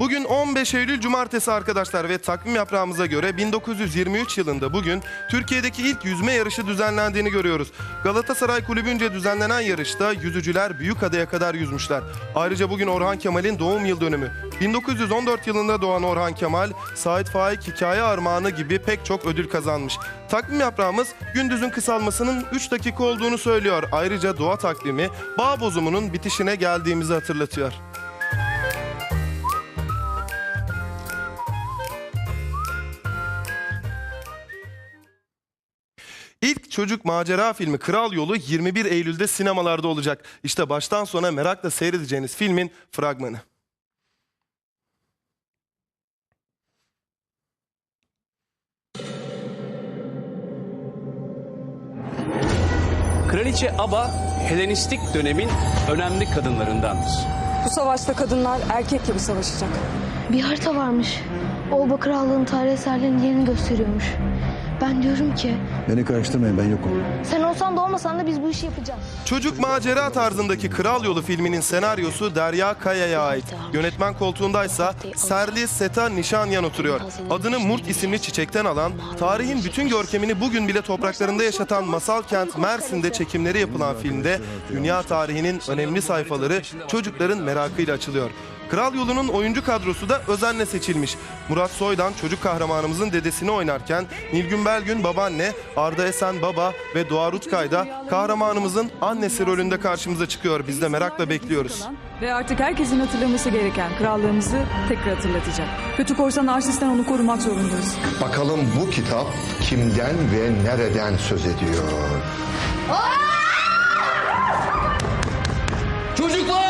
Bugün 15 Eylül Cumartesi arkadaşlar ve takvim yaprağımıza göre 1923 yılında bugün Türkiye'deki ilk yüzme yarışı düzenlendiğini görüyoruz. Galatasaray Kulübü'nce düzenlenen yarışta yüzücüler Büyükada'ya kadar yüzmüşler. Ayrıca bugün Orhan Kemal'in doğum yıl dönümü. 1914 yılında doğan Orhan Kemal, Sait Faik Hikaye Armağanı gibi pek çok ödül kazanmış. Takvim yaprağımız gündüzün kısalmasının 3 dakika olduğunu söylüyor. Ayrıca doğa takvimi bağ bozumunun bitişine geldiğimizi hatırlatıyor. Çocuk macera filmi Kral Yolu 21 Eylül'de sinemalarda olacak. İşte baştan sona merakla seyredeceğiniz filmin fragmanı. Kraliçe Aba Helenistik dönemin önemli kadınlarındandır. Bu savaşta kadınlar erkek gibi savaşacak. Bir harita varmış. Olba Krallığı'nın tarih eserlerinin yerini gösteriyormuş. Ben diyorum ki Beni karıştırmayın ben yokum. sen olsan da olmasan da biz bu işi yapacağız. Çocuk macera tarzındaki Kral Yolu filminin senaryosu Derya Kaya'ya ait. Yönetmen koltuğundaysa Serli Seta Nişanyan oturuyor. Adını Murt isimli çiçekten alan, tarihin bütün görkemini bugün bile topraklarında yaşatan masal kent Mersin'de çekimleri yapılan filmde dünya tarihinin önemli sayfaları çocukların merakıyla açılıyor. Kral Yolu'nun oyuncu kadrosu da özenle seçilmiş. Murat Soydan çocuk kahramanımızın dedesini oynarken Nilgün Belgün babaanne, Arda Esen baba ve Doğa Rutkay da kahramanımızın annesi rolünde karşımıza çıkıyor. Biz de merakla bekliyoruz. Ve artık herkesin hatırlaması gereken krallığımızı tekrar hatırlatacak. Kötü korsan Arsis'ten onu korumak zorundayız. Bakalım bu kitap kimden ve nereden söz ediyor? Çocuklar!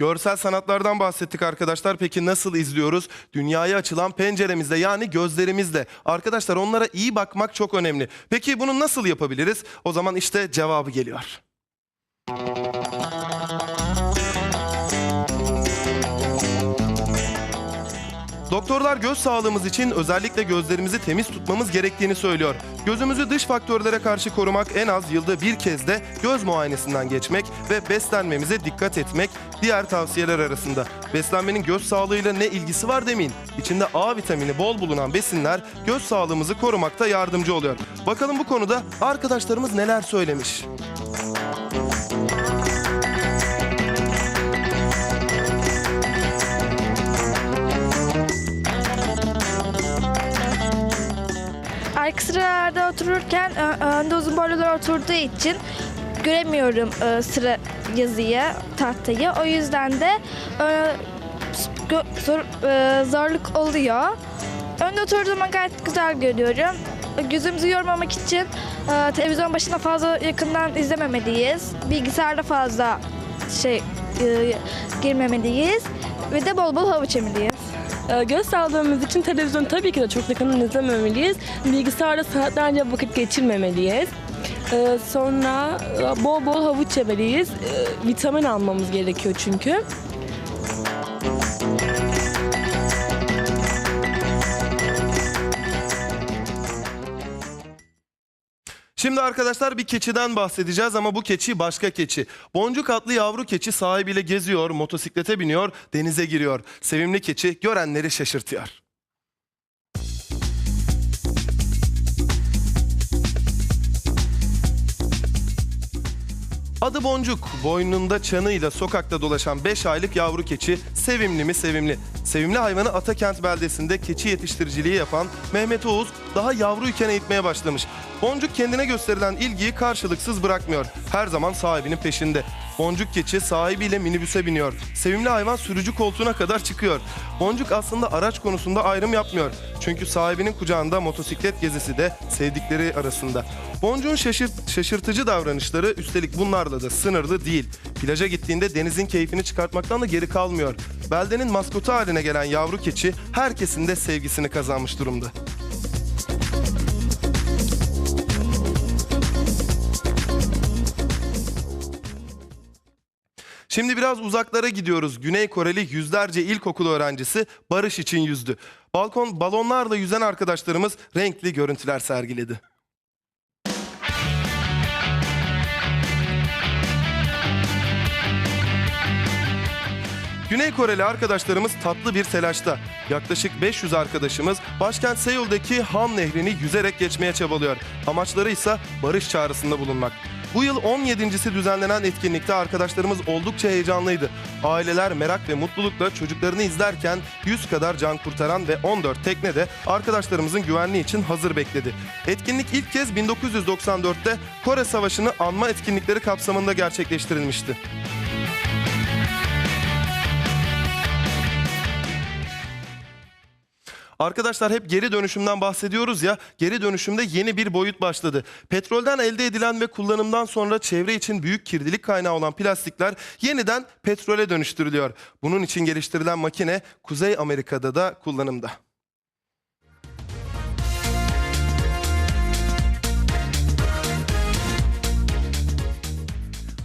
Görsel sanatlardan bahsettik arkadaşlar. Peki nasıl izliyoruz? Dünyaya açılan penceremizle yani gözlerimizle. Arkadaşlar onlara iyi bakmak çok önemli. Peki bunu nasıl yapabiliriz? O zaman işte cevabı geliyor. Doktorlar göz sağlığımız için özellikle gözlerimizi temiz tutmamız gerektiğini söylüyor. Gözümüzü dış faktörlere karşı korumak en az yılda bir kez de göz muayenesinden geçmek ve beslenmemize dikkat etmek diğer tavsiyeler arasında. Beslenmenin göz sağlığıyla ne ilgisi var demeyin. İçinde A vitamini bol bulunan besinler göz sağlığımızı korumakta yardımcı oluyor. Bakalım bu konuda arkadaşlarımız neler söylemiş. Arka sıralarda otururken önde uzun boylular oturduğu için göremiyorum e, sıra yazıyı, tahtayı. O yüzden de e, e, zorluk oluyor. Önde oturduğum zaman gayet güzel görüyorum. Gözümüzü yormamak için televizyon başına fazla yakından izlememeliyiz. Bilgisayarda fazla şey girmemeliyiz. Ve de bol bol havuç yemeliyiz. Ee, Göz sağlığımız için televizyon tabii ki de çok yakından izlememeliyiz. Bilgisayarda saatlerce vakit geçirmemeliyiz. Ee, Sonra e, bol bol havuç yemeliyiz. Ee, Vitamin almamız gerekiyor çünkü. Şimdi arkadaşlar bir keçiden bahsedeceğiz ama bu keçi başka keçi. Boncuk adlı yavru keçi sahibiyle geziyor, motosiklete biniyor, denize giriyor. Sevimli keçi görenleri şaşırtıyor. Adı Boncuk, boynunda çanıyla sokakta dolaşan 5 aylık yavru keçi sevimli mi sevimli. Sevimli hayvanı Atakent beldesinde keçi yetiştiriciliği yapan Mehmet Oğuz daha yavruyken eğitmeye başlamış. Boncuk kendine gösterilen ilgiyi karşılıksız bırakmıyor. Her zaman sahibinin peşinde. Boncuk keçi sahibiyle minibüse biniyor. Sevimli hayvan sürücü koltuğuna kadar çıkıyor. Boncuk aslında araç konusunda ayrım yapmıyor. Çünkü sahibinin kucağında motosiklet gezisi de sevdikleri arasında. Boncuğun şaşırt- şaşırtıcı davranışları üstelik bunlarla da sınırlı değil. Plaja gittiğinde denizin keyfini çıkartmaktan da geri kalmıyor. Beldenin maskotu haline gelen yavru keçi herkesin de sevgisini kazanmış durumda. Şimdi biraz uzaklara gidiyoruz. Güney Koreli yüzlerce ilkokul öğrencisi barış için yüzdü. Balkon balonlarla yüzen arkadaşlarımız renkli görüntüler sergiledi. Güney Koreli arkadaşlarımız tatlı bir telaşta. Yaklaşık 500 arkadaşımız başkent Seul'deki Han Nehri'ni yüzerek geçmeye çabalıyor. Amaçları ise barış çağrısında bulunmak. Bu yıl 17.si düzenlenen etkinlikte arkadaşlarımız oldukça heyecanlıydı. Aileler merak ve mutlulukla çocuklarını izlerken 100 kadar can kurtaran ve 14 tekne de arkadaşlarımızın güvenliği için hazır bekledi. Etkinlik ilk kez 1994'te Kore Savaşı'nı anma etkinlikleri kapsamında gerçekleştirilmişti. Arkadaşlar hep geri dönüşümden bahsediyoruz ya. Geri dönüşümde yeni bir boyut başladı. Petrolden elde edilen ve kullanımdan sonra çevre için büyük kirlilik kaynağı olan plastikler yeniden petrole dönüştürülüyor. Bunun için geliştirilen makine Kuzey Amerika'da da kullanımda.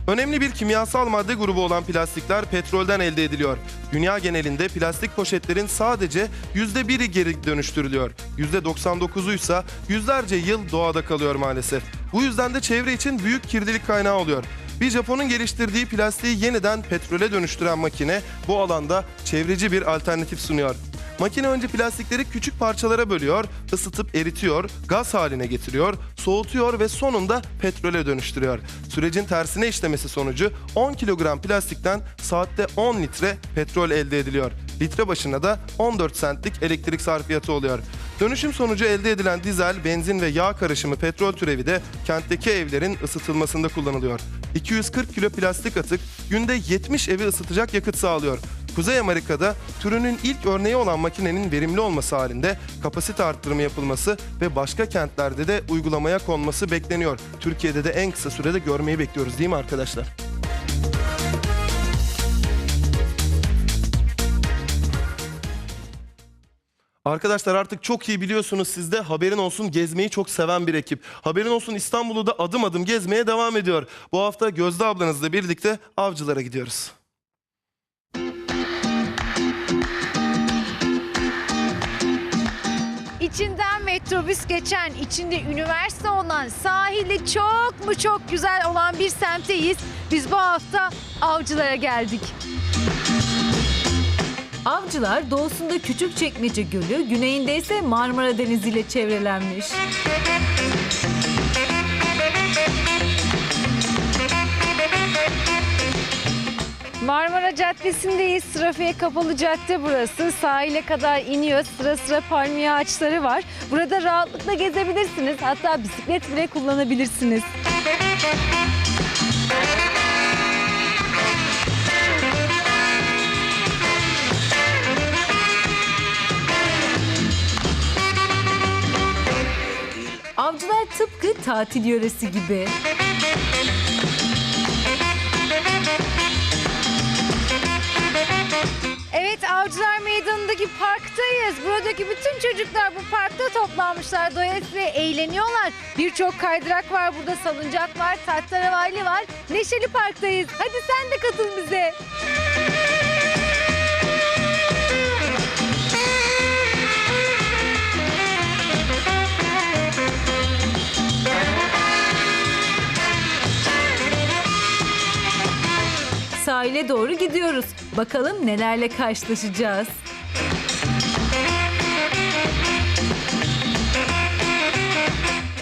Önemli bir kimyasal madde grubu olan plastikler petrolden elde ediliyor. Dünya genelinde plastik poşetlerin sadece %1'i geri dönüştürülüyor. %99'u ise yüzlerce yıl doğada kalıyor maalesef. Bu yüzden de çevre için büyük kirlilik kaynağı oluyor. Bir Japon'un geliştirdiği plastiği yeniden petrole dönüştüren makine bu alanda çevreci bir alternatif sunuyor. Makine önce plastikleri küçük parçalara bölüyor, ısıtıp eritiyor, gaz haline getiriyor, soğutuyor ve sonunda petrole dönüştürüyor. Sürecin tersine işlemesi sonucu 10 kilogram plastikten saatte 10 litre petrol elde ediliyor. Litre başına da 14 centlik elektrik sarfiyatı oluyor. Dönüşüm sonucu elde edilen dizel, benzin ve yağ karışımı petrol türevi de kentteki evlerin ısıtılmasında kullanılıyor. 240 kilo plastik atık günde 70 evi ısıtacak yakıt sağlıyor. Kuzey Amerika'da türünün ilk örneği olan makinenin verimli olması halinde kapasite arttırımı yapılması ve başka kentlerde de uygulamaya konması bekleniyor. Türkiye'de de en kısa sürede görmeyi bekliyoruz değil mi arkadaşlar? Arkadaşlar artık çok iyi biliyorsunuz siz de haberin olsun gezmeyi çok seven bir ekip. Haberin olsun İstanbul'u da adım adım gezmeye devam ediyor. Bu hafta Gözde ablanızla birlikte avcılara gidiyoruz. İçinden metrobüs geçen, içinde üniversite olan, sahili çok mu çok güzel olan bir semteyiz. Biz bu hafta avcılara geldik. Avcılar doğusunda Küçükçekmece Gölü, güneyinde ise Marmara Denizi ile çevrelenmiş. Marmara Caddesi'ndeyiz. Trafiğe kapalı cadde burası. Sahile kadar iniyor. Sıra sıra palmiye ağaçları var. Burada rahatlıkla gezebilirsiniz. Hatta bisiklet bile kullanabilirsiniz. Avcılar tıpkı tatil yöresi gibi. Evet Avcılar Meydanı'ndaki parktayız. Buradaki bütün çocuklar bu parkta toplanmışlar. Dolayısıyla eğleniyorlar. Birçok kaydırak var burada, salıncak var, tahterevalli var. Neşeli parktayız. Hadi sen de katıl bize. Sahile doğru gidiyoruz. Bakalım nelerle karşılaşacağız.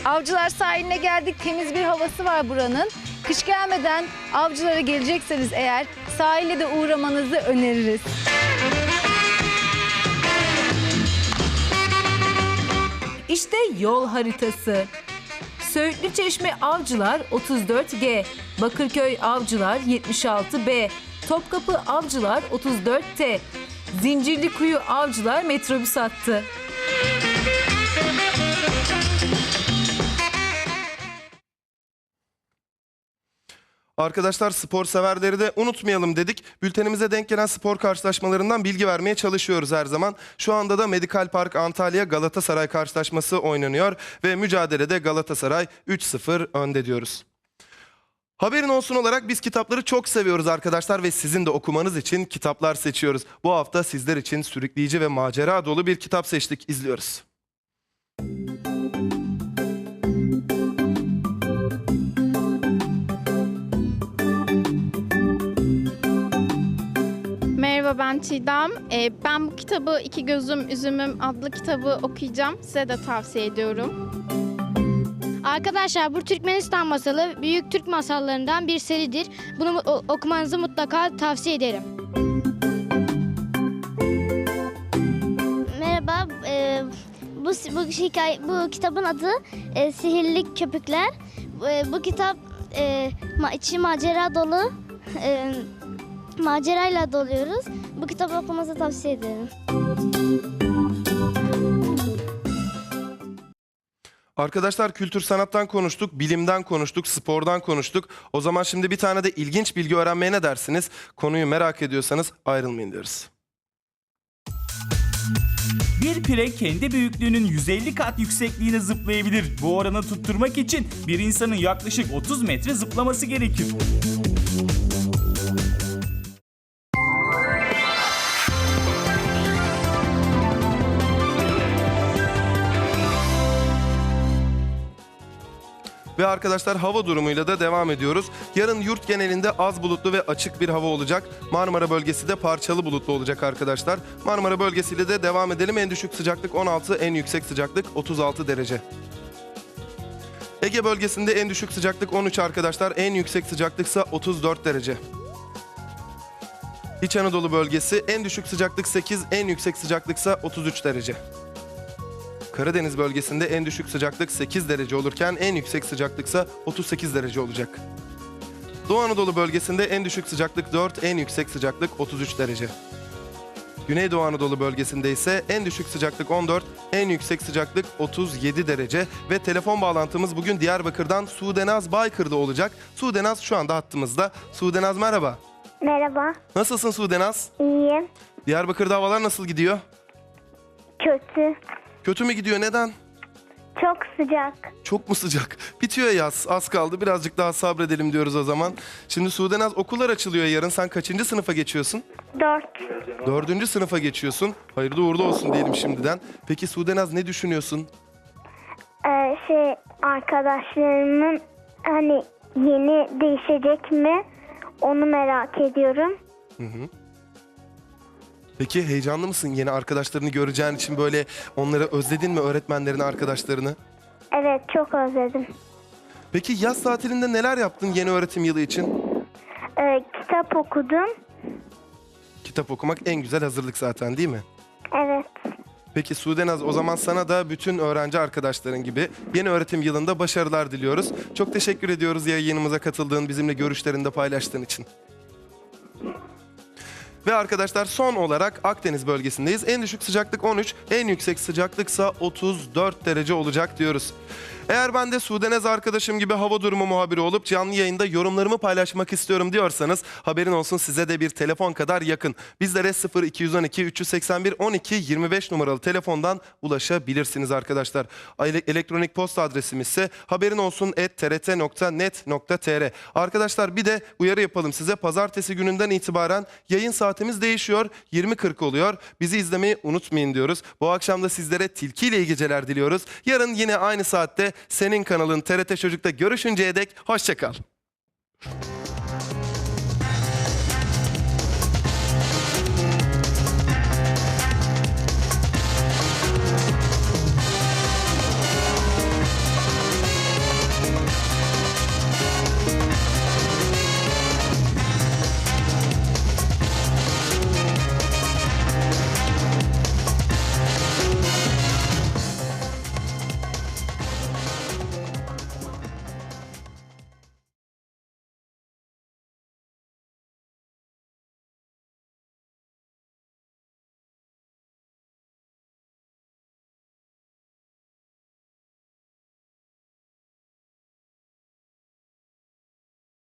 Avcılar sahiline geldik. Temiz bir havası var buranın. Kış gelmeden avcılara gelecekseniz eğer sahile de uğramanızı öneririz. İşte yol haritası. Söğütlü Çeşme Avcılar 34G, Bakırköy Avcılar 76B, Topkapı Avcılar 34T, Zincirlikuyu Avcılar metrobüs hattı. Arkadaşlar spor severleri de unutmayalım dedik. Bültenimize denk gelen spor karşılaşmalarından bilgi vermeye çalışıyoruz her zaman. Şu anda da Medikal Park Antalya Galatasaray karşılaşması oynanıyor ve mücadelede Galatasaray 3-0 önde diyoruz. Haberin olsun olarak biz kitapları çok seviyoruz arkadaşlar ve sizin de okumanız için kitaplar seçiyoruz. Bu hafta sizler için sürükleyici ve macera dolu bir kitap seçtik. İzliyoruz. Merhaba ben Çiğdem. Ee, ben bu kitabı İki Gözüm Üzümüm adlı kitabı okuyacağım. Size de tavsiye ediyorum. Arkadaşlar bu Türkmenistan masalı büyük Türk masallarından bir seridir. Bunu okumanızı mutlaka tavsiye ederim. Merhaba, e, bu bu hikaye bu kitabın adı e, Sihirli Köpükler. E, bu kitap e, ma- içi macera dolu. E, macerayla doluyoruz. Bu kitabı okumanızı tavsiye ederim. Arkadaşlar kültür sanattan konuştuk, bilimden konuştuk, spordan konuştuk. O zaman şimdi bir tane de ilginç bilgi öğrenmeye ne dersiniz? Konuyu merak ediyorsanız ayrılmayın diyoruz. Bir pire kendi büyüklüğünün 150 kat yüksekliğine zıplayabilir. Bu oranı tutturmak için bir insanın yaklaşık 30 metre zıplaması gerekir. Ve arkadaşlar hava durumuyla da devam ediyoruz. Yarın yurt genelinde az bulutlu ve açık bir hava olacak. Marmara bölgesi de parçalı bulutlu olacak arkadaşlar. Marmara bölgesiyle de devam edelim. En düşük sıcaklık 16, en yüksek sıcaklık 36 derece. Ege bölgesinde en düşük sıcaklık 13 arkadaşlar. En yüksek sıcaklıksa 34 derece. İç Anadolu bölgesi en düşük sıcaklık 8, en yüksek sıcaklıksa 33 derece. Karadeniz bölgesinde en düşük sıcaklık 8 derece olurken en yüksek sıcaklıksa 38 derece olacak. Doğu Anadolu bölgesinde en düşük sıcaklık 4, en yüksek sıcaklık 33 derece. Güneydoğu Anadolu bölgesinde ise en düşük sıcaklık 14, en yüksek sıcaklık 37 derece ve telefon bağlantımız bugün Diyarbakır'dan Sudenaz Baykır'da olacak. Sudenaz şu anda hattımızda. Sudenaz merhaba. Merhaba, Nasılsın Sudenaz? iyiyim. Diyarbakır'da havalar nasıl gidiyor? Kötü, Kötü mü gidiyor neden? çok sıcak. Çok mu sıcak? Bitiyor yaz. Az kaldı. Birazcık daha sabredelim diyoruz o zaman. Şimdi Sudenaz okullar açılıyor yarın. Sen kaçıncı sınıfa geçiyorsun? Dört. Dördüncü sınıfa geçiyorsun. Hayırlı uğurlu olsun diyelim şimdiden. Peki Sudenaz ne düşünüyorsun? Ee, şey arkadaşlarımın hani yeni değişecek mi onu merak ediyorum. Peki heyecanlı mısın yeni arkadaşlarını göreceğin için böyle onları özledin mi öğretmenlerini, arkadaşlarını? Evet çok özledim. Peki yaz tatilinde neler yaptın yeni öğretim yılı için? Ee, kitap okudum. Kitap okumak en güzel hazırlık zaten değil mi? Evet. Peki Sudenaz o zaman sana da bütün öğrenci arkadaşların gibi yeni öğretim yılında başarılar diliyoruz. Çok teşekkür ediyoruz yayınımıza katıldığın, bizimle görüşlerini de paylaştığın için. Ve arkadaşlar son olarak Akdeniz bölgesindeyiz. En düşük sıcaklık 13, en yüksek sıcaklıksa 34 derece olacak diyoruz. Eğer ben de Sudenez arkadaşım gibi hava durumu muhabiri olup canlı yayında yorumlarımı paylaşmak istiyorum diyorsanız haberin olsun size de bir telefon kadar yakın. Bizlere 0212 381 12 25 numaralı telefondan ulaşabilirsiniz arkadaşlar. Ele- Elektronik posta adresimiz ise haberin olsun trt.net.tr. Arkadaşlar bir de uyarı yapalım size. Pazartesi gününden itibaren yayın saatimiz değişiyor. 20.40 oluyor. Bizi izlemeyi unutmayın diyoruz. Bu akşam da sizlere tilkiyle iyi geceler diliyoruz. Yarın yine aynı saatte senin kanalın TRT Çocuk'ta görüşünceye dek hoşçakal.